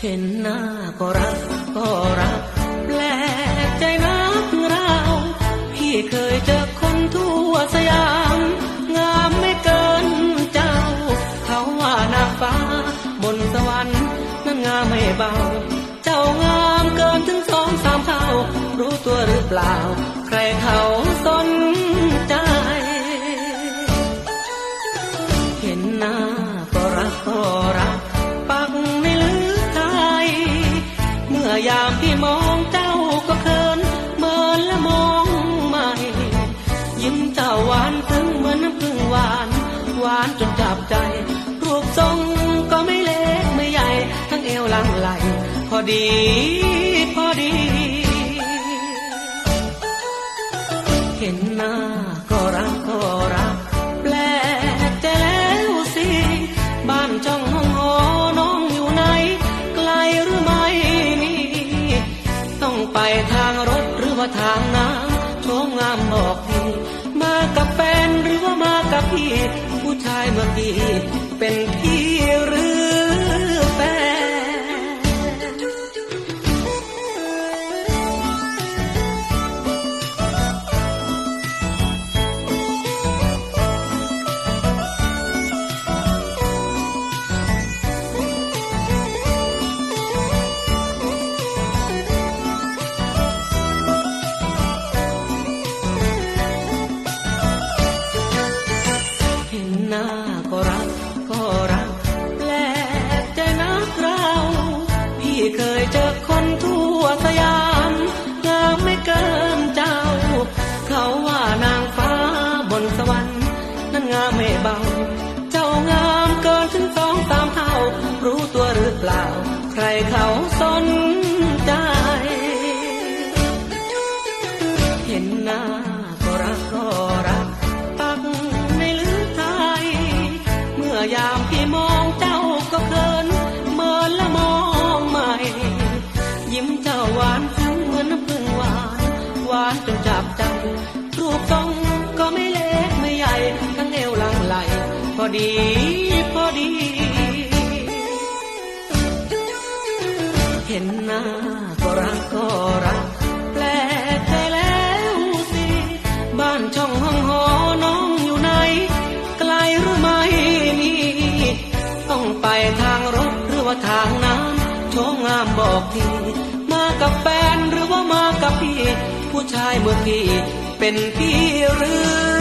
เห็นหน้าก็รักก็รัก แปลกใจนักเราพี่เคยเจอคนทั่วสยาม งามไม่เกินเจ้า เขาว่านางฟ้า บนสวรรค์นั้นงามไม่เบา เจ้างามเกินถึงสองสามเท่า รู้ตัวหรือเปล่าานจนจับใจ รูปทรงก็ไม่เล็กไม่ใหญ่ ทั้งเอวหลังไหล พอดีพอดี เห็นหน้าก็รักก็รัก แปลกใจแล้วสิ บ้านช่องห้องหอน้องอยู่ไหน ไกลหรือไม่นี่ ต้องไปทางรถหรือว่าทางน้ำโชมงามบอกทีมากับแฟนหรือว่ามากับพี่ ผู้ชายเมื่อกี้เป็นพี่ อยามพี่มองเจ้าก็เคินเมินและมองใหม่ ยิ้มเจ้าหวานซึ้งเหมือนน้ำพึ่งหวาน หวานจนจับใจรูปทรงก็ไม่เล็กไม่ใหญ่ทั้งเอวหลังไหลพอดีพอดี เห็นหน้าก็รักก็รักแปลกใจแล้วสิ บ้านช่องห้องหอน้อง ทางน้ำโชมงามบอกทีมากับแฟนหรือว่ามากับพี่ ผู้ชายเมื่อกี้เป็นพี่หรือ